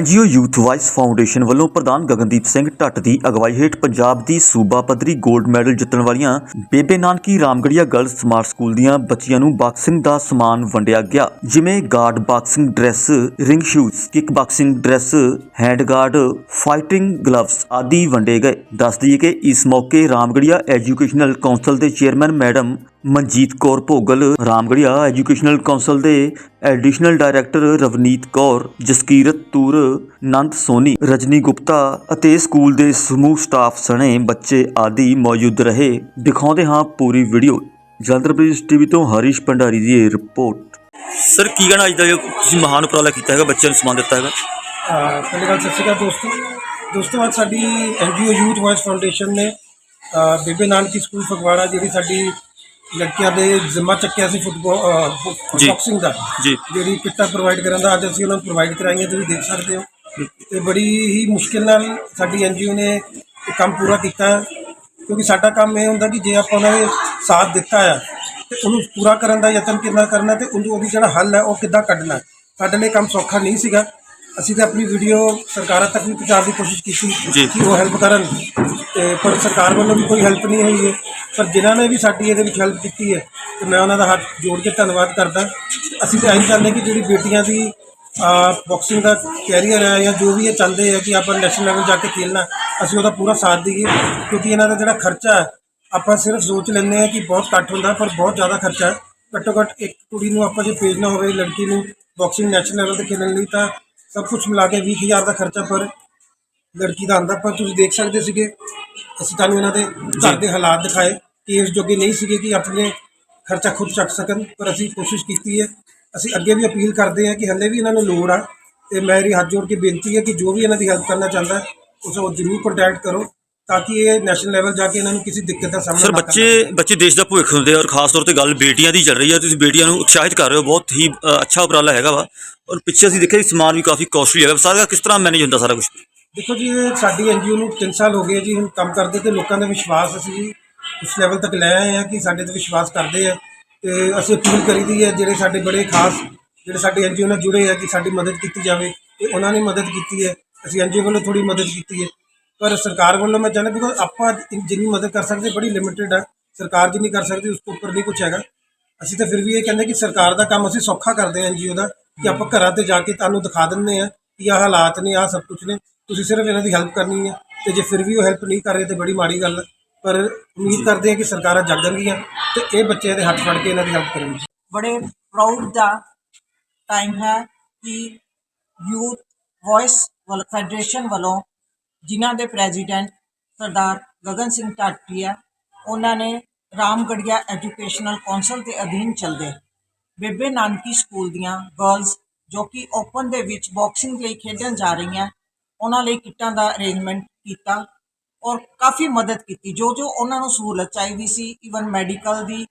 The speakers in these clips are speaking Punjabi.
ਐਨਜੀਓ ਯੂਥ ਵਾਇਸ ਫਾਊਂਡੇਸ਼ਨ ਵੱਲੋਂ ਪ੍ਰਧਾਨ ਗਗਨਦੀਪ ਸਿੰਘ ਢੱਟ ਦੀ ਅਗਵਾਈ ਹੇਠ ਪੰਜਾਬ ਦੀ ਸੂਬਾ ਪੱਧਰੀ 골ਡ ਮੈਡਲ ਜਿੱਤਣ ਵਾਲੀਆਂ Bebe Nanaki Ramgarhia girls smart school ਦੀਆਂ ਬੱਚੀਆਂ ਨੂੰ ਬਾਕਸਿੰਗ ਦਾ ਸਮਾਨ ਵੰਡਿਆ ਗਿਆ, ਜਿਵੇਂ guard boxing dress, ring shoes kick boxing dress hand guard fighting gloves ਆਦਿ ਵੰਡੇ ਗਏ। ਦੱਸ ਦਈਏ ਕਿ ਇਸ ਮੌਕੇ ਰਾਮਗੜੀਆ ਐਜੂਕੇਸ਼ਨਲ ਕੌਂਸਲ ਦੇ chairman madam Manjit Kaur Bhogal Ramgarhia educational council ਦੇ ਐਡੀਸ਼ਨਲ ਡਾਇਰੈਕਟਰ ਰਵਨੀਤ ਕੌਰ, ਜਸਕੀਰਤ ਤੂਰ, ਨੰਦ ਸੋਨੀ, ਰਜਨੀ ਗੁਪਤਾ ਅਤੇ ਸਕੂਲ ਦੇ ਸਮੂਹ ਸਟਾਫ ਸਣੇ ਬੱਚੇ ਆਦਿ ਮੌਜੂਦ ਰਹੇ। ਦਿਖਾਉਂਦੇ ਹਾਂ ਪੂਰੀ ਵੀਡੀਓ। ਜਲੰਧਰ ਪ੍ਰਦੇਸ਼ ਟੀਵੀ ਤੋਂ ਹਰੀਸ਼ ਭੰਡਾਰੀ ਦੀ ਇਹ ਰਿਪੋਰਟ। ਸਰ, ਕੀ ਕਹਿਣਾ ਅੱਜ ਦਾ ਜੋ ਤੁਸੀਂ ਮਹਾਨ ਉਪਰਾਲਾ ਕੀਤਾ ਹੈਗਾ, ਬੱਚਿਆਂ ਨੂੰ ਸਮਾਨ ਦਿੱਤਾ ਹੈਗਾ? ਪਹਿਲੀ ਗੱਲ ਸਤਿ ਸ਼੍ਰੀ ਅਕਾਲ ਦੋਸਤੋ। ਦੋਸਤੋ, ਅੱਜ ਸਾਡੀ ਐਨਜੀਓ ਯੂਥ ਵਾਇਸ ਫਾਊਂਡੇਸ਼ਨ ਨੇ ਬੇਬੇ ਨਾਨਕੀ ਸਕੂਲ ਫਗਵਾੜਾ, ਜਿਹੜੀ ਸਾਡੀ ਲੜਕੀਆਂ ਦੇ ਜ਼ਿੰਮਾ ਚੱਕਿਆ ਸੀ ਫੁੱਟਬਾਲ ਜੀ। ਬਾਕਸਿੰਗ ਦਾ। ਜੀ। ਜਿਹੜੀ ਕਿੱਟਾਂ ਪ੍ਰੋਵਾਈਡ ਕਰਨ ਦਾ ਅੱਜ ਅਸੀਂ ਉਹਨਾਂ ਨੂੰ ਪ੍ਰੋਵਾਈਡ ਕਰਾਈਆਂ ਤੁਸੀਂ ਦੇਖ ਸਕਦੇ ਹੋ। ਤੇ ਬੜੀ ਹੀ ਮੁਸ਼ਕਿਲ ਨਾਲ ਸਾਡੀ ਐਨਜੀਓ ਨੇ ਇਹ ਕੰਮ ਪੂਰਾ ਕੀਤਾ। ਕਿਉਂਕਿ ਸਾਡਾ ਕੰਮ ਇਹ ਹੁੰਦਾ ਕਿ ਜੇ ਆਪਾਂ ਉਹਨਾਂ ਦੇ ਸਾਥ ਦਿੱਤਾ ਆ ਤੇ ਉਹਨੂੰ ਪੂਰਾ ਕਰਨ ਦਾ ਯਤਨ ਕਿੰਨਾ ਕਰਨਾ ਤੇ ਉਹਨੂੰ ਉਹਦੀ ਜਿਹੜਾ ਹੱਲ ਹੈ ਉਹ ਕਿੱਦਾਂ ਕੱਢਣਾ। ਸਾਡੇ ਲਈ ਕੰਮ ਸੌਖਾ ਨਹੀਂ ਸੀਗਾ। ਅਸੀਂ ਤਾਂ ਆਪਣੀ ਵੀਡੀਓ ਸਰਕਾਰਾਂ ਤੱਕ ਵੀ ਪਹੁੰਚਾਉਣ ਦੀ ਕੋਸ਼ਿਸ਼ ਜੀ। ਕੀਤੀ ਕਿ ਉਹ ਹੈਲਪ ਕਰਨ। ਤੇ ਪਰ ਸਰਕਾਰ ਵੱਲੋਂ ਵੀ ਕੋਈ ਹੈਲਪ ਨਹੀਂ ਹੋਈ ਹੈ। ਪਰ ਜਿਨ੍ਹਾਂ ਨੇ ਵੀ ਸਾਡੀ ਇਹਦੇ ਵਿੱਚ ਹੈਲਪ ਕੀਤੀ ਹੈ, ਤੇ ਮੈਂ ਉਹਨਾਂ ਦਾ ਹੱਥ ਜੋੜ ਕੇ ਧੰਨਵਾਦ ਕਰਦਾ। ਅਸੀਂ ਤਾਂ ਇਹੀ ਚਾਹੁੰਦੇ ਕਿ ਜਿਹੜੀ ਬੇਟੀਆਂ ਦੀ ਬਾਕਸਿੰਗ ਦਾ ਕੈਰੀਅਰ ਹੈ ਜਾਂ ਜੋ ਵੀ ਇਹ ਚਾਹੁੰਦੇ ਆ ਕਿ ਆਪਾਂ ਨੈਸ਼ਨਲ ਲੈਵਲ ਜਾ ਕੇ ਖੇਲਣਾ, ਅਸੀਂ ਉਹਦਾ ਪੂਰਾ ਸਾਥ ਦਈਏ। ਕਿਉਂਕਿ ਇਹਨਾਂ ਦਾ ਜਿਹੜਾ ਖਰਚਾ ਹੈ, ਆਪਾਂ ਸਿਰਫ ਸੋਚ ਲੈਂਦੇ ਆ ਕਿ ਬਹੁਤ ਘੱਟ ਹੁੰਦਾ, ਪਰ ਬਹੁਤ ਜ਼ਿਆਦਾ ਖਰਚਾ ਹੈ। ਘੱਟੋ ਘੱਟ ਇੱਕ ਕੁੜੀ ਨੂੰ ਆਪਾਂ ਜੇ ਭੇਜਣਾ ਹੋਵੇ, ਲੜਕੀ ਨੂੰ ਬਾਕਸਿੰਗ ਨੈਸ਼ਨਲ ਲੈਵਲ ਤੇ ਖੇਡਣ ਲਈ, ਤਾਂ ਸਭ ਕੁਝ ਮਿਲਾ ਕੇ 20000 ਦਾ ਖਰਚਾ ਪਰ ਲੜਕੀ ਦਾ ਆਂਦਾ ਪਰ ਤੁਸੀਂ ਦੇਖ ਸਕਦੇ ਸੀਗੇ ਅਸੀਂ ਤੁਹਾਨੂੰ ਇਹਨਾਂ ਦੇ ਘਰ ਦੇ ਹਾਲਾਤ ਦਿਖਾਏ ਕਿ ਇਸ ਜੋਗੇ ਨਹੀਂ ਸੀਗੇ ਕਿ ਆਪਣੇ ਖਰਚਾ ਖੁਦ ਚੱਕ ਸਕਣ ਪਰ ਅਸੀਂ ਕੋਸ਼ਿਸ਼ ਕੀਤੀ ਹੈ। ਅਸੀਂ ਅੱਗੇ ਵੀ ਅਪੀਲ ਕਰਦੇ ਹਾਂ ਕਿ ਹੱਲੇ ਵੀ ਇਹਨਾਂ ਨੂੰ ਲੋੜ ਆ ਤੇ ਮੇਰੀ ਹੱਥ ਜੋੜ ਕੇ ਬੇਨਤੀ ਹੈ ਕਿ ਜੋ ਵੀ ਇਹਨਾਂ ਦੀ ਹੈਲਪ ਕਰਨਾ ਚਾਹੁੰਦਾ ਹੈ, ਉਸ ਨੂੰ ਜ਼ਰੂਰ ਕੰਟੈਕਟ ਕਰੋ ਤਾਂ ਕਿ ਇਹ ਨੈਸ਼ਨਲ ਲੈਵਲ ਜਾ ਕੇ ਇਹਨਾਂ ਨੂੰ ਕਿਸੇ ਦਿੱਕਤ ਦਾ ਸਾਹਮਣਾ ਸਰ ਨਾ ਕਰਨਾ ਬੱਚੇ ਬੱਚੇ ਦੇਸ਼ ਦਾ ਭਵਿੱਖ ਹੁੰਦੇ ਆ ਔਰ ਖਾਸ ਤੌਰ ਤੇ ਗੱਲ ਬੇਟੀਆਂ ਦੀ ਚੱਲ ਰਹੀ ਹੈ ਤੁਸੀਂ ਬੇਟੀਆਂ ਨੂੰ ਉਤਸ਼ਾਹਿਤ ਕਰ ਰਹੇ ਹੋ ਬਹੁਤ ਹੀ ਅੱਛਾ ਉਪਰਾਲਾ ਹੈਗਾ ਵਾ। ਔਰ ਪਿੱਛੇ ਅਸੀਂ ਦੇਖਿਆ ਸਮਾਨ ਵੀ ਕਾਫੀ ਕਾਸਟਲੀ ਹੈਗਾ ਸਾਰਾ ਕਿਸ ਤਰ੍ਹਾਂ ਮੈਨੇਜ ਹੁੰਦਾ ਸਾਰਾ ਕੁਝ ਦੇਖੋ ਜੀ, ਇਹ ਸਾਡੀ ਐਨਜੀਓ ਨੂੰ 3 ਸਾਲ ਹੋ ਗਏ ਜੀ, ਹੁਣ ਕੰਮ ਕਰਦੇ ਤੇ ਲੋਕਾਂ ਦਾ ਵਿਸ਼ਵਾਸ ਅਸੀਂ ਜੀ ਉਸ ਲੈਵਲ ਤੱਕ ਲੈ ਆਏ ਆ ਕਿ ਸਾਡੇ ਤੇ ਵਿਸ਼ਵਾਸ ਕਰਦੇ ਆ ਤੇ ਅਸੀਂ ਅਪੀਲ ਕਰੀਦੀ ਹੈ, ਜਿਹੜੇ ਸਾਡੇ ਬੜੇ ਖਾਸ, ਜਿਹੜੇ ਸਾਡੇ ਐਨਜੀਓ ਨਾਲ ਜੁੜੇ ਆ ਕਿ ਸਾਡੀ ਮਦਦ ਕੀਤੀ ਜਾਵੇ ਤੇ ਉਹਨਾਂ ਨੇ ਮਦਦ ਕੀਤੀ ਹੈ, ਅਸੀਂ ਐਨਜੀਓ ਵੱਲੋਂ ਥੋੜੀ ਮਦਦ ਕੀਤੀ ਹੈ। ਪਰ ਸਰਕਾਰ ਵੱਲੋਂ ਮੈਂ ਚਾਹੁੰਦਾ ਬਿਕੋਜ਼ ਆਪਾਂ ਜਿੰਨੀ ਮਦਦ ਕਰ ਸਕਦੇ, ਬੜੀ ਲਿਮਿਟਿਡ ਆ, ਸਰਕਾਰ ਜਿੰਨੀ ਕਰ ਸਕਦੀ, ਉਸ ਤੋਂ ਉੱਪਰ ਨਹੀਂ ਕੁਝ ਹੈਗਾ। ਅਸੀਂ ਤਾਂ ਫਿਰ ਵੀ ਇਹ ਕਹਿੰਦੇ ਕਿ ਸਰਕਾਰ ਦਾ ਕੰਮ ਅਸੀਂ ਸੌਖਾ ਕਰਦੇ ਹਾਂ ਐਨਜੀਓ ਦਾ, ਕਿ ਆਪਾਂ ਘਰਾਂ ਤੇ ਜਾ ਕੇ ਤੁਹਾਨੂੰ ਦਿਖਾ ਦਿੰਦੇ ਆ ਕਿ ਆਹ ਹਾਲਾਤ ਨੇ, ਆਹ ਸਭ ਕੁਝ ਨੇ। ਤੁਸੀਂ ਸਿਰਫ ਇਹਨਾਂ ਦੀ ਹੈਲਪ ਕਰਨੀ ਹੈ ਤੇ ਜੇ ਫਿਰ ਵੀ ਉਹ ਹੈਲਪ ਨਹੀਂ ਕਰ ਰਹੇ ਤੇ ਬੜੀ ਮਾੜੀ ਗੱਲ ਹੈ ਪਰ ਉਮੀਦ ਕਰਦੇ ਹਾਂ ਕਿ ਸਰਕਾਰਾਂ ਜਾਗਣਗੀਆਂ ਤੇ ਇਹ ਬੱਚਿਆਂ ਦੇ ਹੱਥ ਫੜ ਕੇ ਇਹਨਾਂ ਦੀ ਹੈਲਪ ਕਰਨਗੀਆਂ। ਬੜੇ ਪ੍ਰਾਊਡ ਦਾ ਟਾਈਮ ਹੈ ਕਿ ਯੂਥ ਵੌਇਸ ਵੱਲ ਫੈਡਰੇਸ਼ਨ ਵੱਲੋਂ ਜਿਨ੍ਹਾਂ ਦੇ ਪ੍ਰੈਜ਼ੀਡੈਂਟ ਸਰਦਾਰ ਗਗਨ ਸਿੰਘ ਢਾਟੀਆ ਉਹਨਾਂ ਨੇ ਰਾਮਗੜੀਆ ਐਜੂਕੇਸ਼ਨਲ ਕੌਂਸਲ ਦੇ ਅਧੀਨ ਚੱਲਦੇ ਬੇਬੇ ਨਾਨਕੀ ਸਕੂਲ ਦੀਆਂ ਗਰਲਸ ਜੋ ਕਿ ਓਪਨ ਦੇ ਵਿੱਚ ਬਾਕਸਿੰਗ ਲਈ ਖੇਡਣ ਜਾ ਰਹੀਆਂ ਉਹਨਾਂ ਲਈ ਕਿੱਟਾਂ ਦਾ ਅਰੇਂਜਮੈਂਟ ਕੀਤਾ ਔਰ ਕਾਫੀ ਮਦਦ ਕੀਤੀ। ਜੋ ਜੋ ਉਹਨਾਂ ਨੂੰ ਸਹੂਲਤ ਚਾਹੀਦੀ ਸੀ ਈਵਨ ਮੈਡੀਕਲ ਦੀ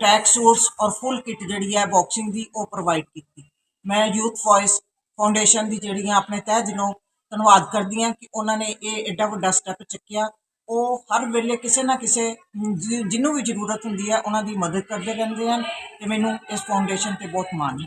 ਟੈਕ ਸੂਟਸ ਔਰ ਫੁੱਲ ਕਿੱਟ ਜਿਹੜੀ ਹੈ ਬਾਕਸਿੰਗ ਦੀ ਉਹ ਪ੍ਰੋਵਾਈਡ ਕੀਤੀ। ਮੈਂ ਯੂਥ ਵੌਇਸ ਫਾਊਂਡੇਸ਼ਨ ਦੀ ਜਿਹੜੀਆਂ ਆਪਣੇ ਤਹਿ ਦਿਲੋਂ ਧੰਨਵਾਦ ਕਰਦੀ ਹਾਂ ਕਿ ਉਹਨਾਂ ਨੇ ਇਹ ਐਡਾ ਵੱਡਾ ਸਟੈਪ ਚੱਕਿਆ। ਉਹ ਹਰ ਵੇਲੇ ਕਿਸੇ ਨਾ ਕਿਸੇ ਜਿ- ਜਿਹਨੂੰ ਵੀ ਜ਼ਰੂਰਤ ਹੁੰਦੀ ਹੈ, ਉਹਨਾਂ ਦੀ ਮਦਦ ਕਰਦੇ ਰਹਿੰਦੇ ਹਨ ਤੇ ਮੈਨੂੰ ਇਸ ਫਾਊਂਡੇਸ਼ਨ ਤੇ ਬਹੁਤ ਮਾਣ ਹੈ।